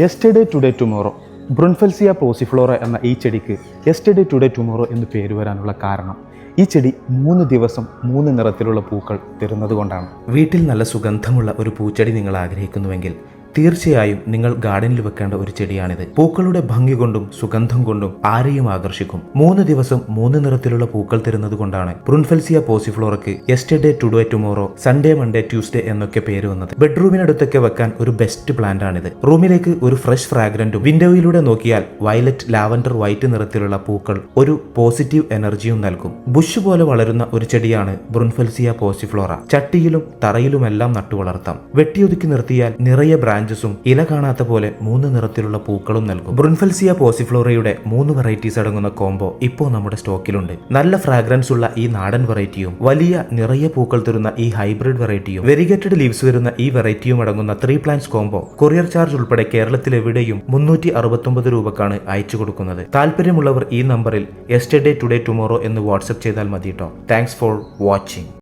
Yesterday today tomorrow Brunfelsia pauciflora എന്ന ഈ ചെടിക്ക് യെസ്റ്റർഡേ ടുഡേ ടുമോറോ എന്ന് പേര് വരാനുള്ള കാരണം ഈ ചെടി മൂന്ന് ദിവസം മൂന്ന് നിറത്തിലുള്ള പൂക്കൾ തരുന്നത് കൊണ്ടാണ്. വീട്ടിൽ നല്ല സുഗന്ധമുള്ള ഒരു പൂച്ചെടി നിങ്ങൾ ആഗ്രഹിക്കുന്നുവെങ്കിൽ തീർച്ചയായും നിങ്ങൾ ഗാർഡനിൽ വെക്കേണ്ട ഒരു ചെടിയാണിത്. പൂക്കളുടെ ഭംഗി കൊണ്ടും സുഗന്ധം കൊണ്ടും ആരെയും ആകർഷിക്കും. മൂന്ന് ദിവസം മൂന്ന് നിറത്തിലുള്ള പൂക്കൾ തരുന്നത് കൊണ്ടാണ് പ്രുൺഫെൽസിയ പോസിഫ്ലോറയ്ക്ക് yesterday today tomorrow Sunday Monday Tuesday എന്നൊക്കെ പേര് വന്നത്. ബെഡ്റൂമിനടുത്തൊക്കെ വെക്കാൻ ഒരു ബെസ്റ്റ് പ്ലാന്റ് ആണിത് റൂമിലേക്ക് ഒരു ഫ്രഷ് ഫ്രാഗ്രന്റും വിൻഡോയിലൂടെ നോക്കിയാൽ വയലറ്റ് ലാവൻഡർ വൈറ്റ് നിറത്തിലുള്ള പൂക്കൾ ഒരു പോസിറ്റീവ് എനർജിയും നൽകും. ബുഷ് പോലെ വളരുന്ന ഒരു ചെടിയാണ് ബ്രുൻഫെൽസിയ പോസിഫ്ലോറ. ചട്ടിയിലും തറയിലുമെല്ലാം നട്ടു വളർത്താം വെട്ടിയൊതുക്കി നിർത്തിയാൽ നിറയെ ബ്രാഞ്ചസും ഇല കാണാത്ത പോലെ മൂന്ന് നിറത്തിലുള്ള പൂക്കളും നൽകും. ബ്രുൻഫെൽസിയ പോസിഫ്ലോറയുടെ മൂന്ന് വെറൈറ്റീസ് അടങ്ങുന്ന കോംബോ ഇപ്പോൾ നമ്മുടെ സ്റ്റോക്കിലുണ്ട്. നല്ല ഫ്രാഗ്രൻസ് ഉള്ള ഈ നാടൻ വെറൈറ്റിയും വലിയ നിറയെ പൂക്കൾ തരുന്ന ഈ ഹൈബ്രിഡ് വെറൈറ്റിയും വെരിഗേറ്റഡ് ലീവ്സ് വരുന്ന ഈ വെറൈറ്റിയും അടങ്ങുന്ന three plants combo courier charge ഉൾപ്പെടെ കേരളത്തിൽ എവിടെയും മുന്നൂറ്റി അറുപത്തൊമ്പത് രൂപക്കാണ് അയച്ചു കൊടുക്കുന്നത്. താല്പര്യമുള്ളവർ ഈ നമ്പറിൽ എസ്റ്റർഡേ ടുഡേ ടുമോറോ എന്ന് വാട്സപ്പ് ചെയ്താൽ മതി കേട്ടോ താങ്ക്സ് ഫോർ വാച്ചിങ്